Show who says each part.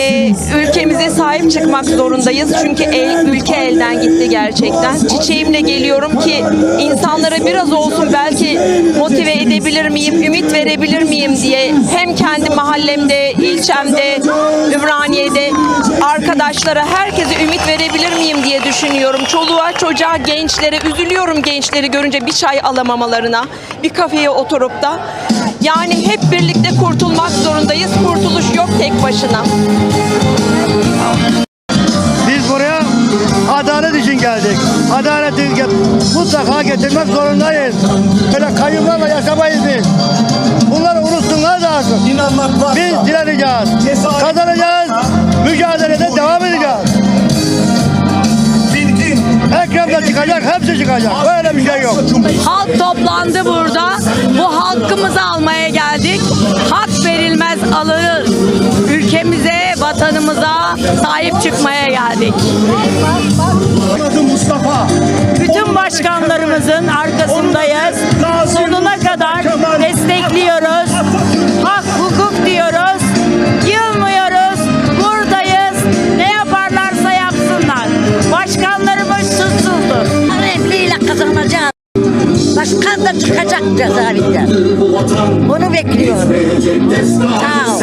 Speaker 1: Ee, ülkemize sahip çıkmak zorundayız çünkü el, ülke elden gitti gerçekten. Çiçeğimle geliyorum ki insanlara biraz olsun belki motive edebilir miyim, ümit verebilir miyim diye hem kendi mahallemde, ilçemde, Ümraniye'de arkadaşlara, herkese ümit verebilir miyim diye düşünüyorum. Çoluğa, çocuğa, gençlere üzülüyorum gençleri görünce bir çay alamamalarına, bir kafeye oturup da. Yani hep birlikte kurtulmak zorundayız. Tek başına.
Speaker 2: Biz buraya adalet için geldik. Adaleti mutlaka getirmek zorundayız. Böyle kayyumlarla yaşamayız biz. Bunları unutsunlar da artık.
Speaker 3: İnanmak varsa.
Speaker 2: Biz direneceğiz. Kazanacağız. Mücadelede devam edeceğiz. Ekrem de çıkacak, hepsi çıkacak. Böyle bir şey yok.
Speaker 4: Halk toplandı burada. Bu halkımızı almaya geldik. Hak vatanımıza sahip çıkmaya geldik.
Speaker 3: Mustafa.
Speaker 4: Bütün başkanlarımızın arkasındayız. Sonuna kadar destekliyoruz. Hak, hukuk diyoruz. Yılmıyoruz. Buradayız. Ne yaparlarsa yapsınlar. Başkanlarımız suçsuzdur.
Speaker 5: Emriyle kazanacağız. Başkan da çıkacak cezaevinden. Bunu bekliyorum. Sağ ol.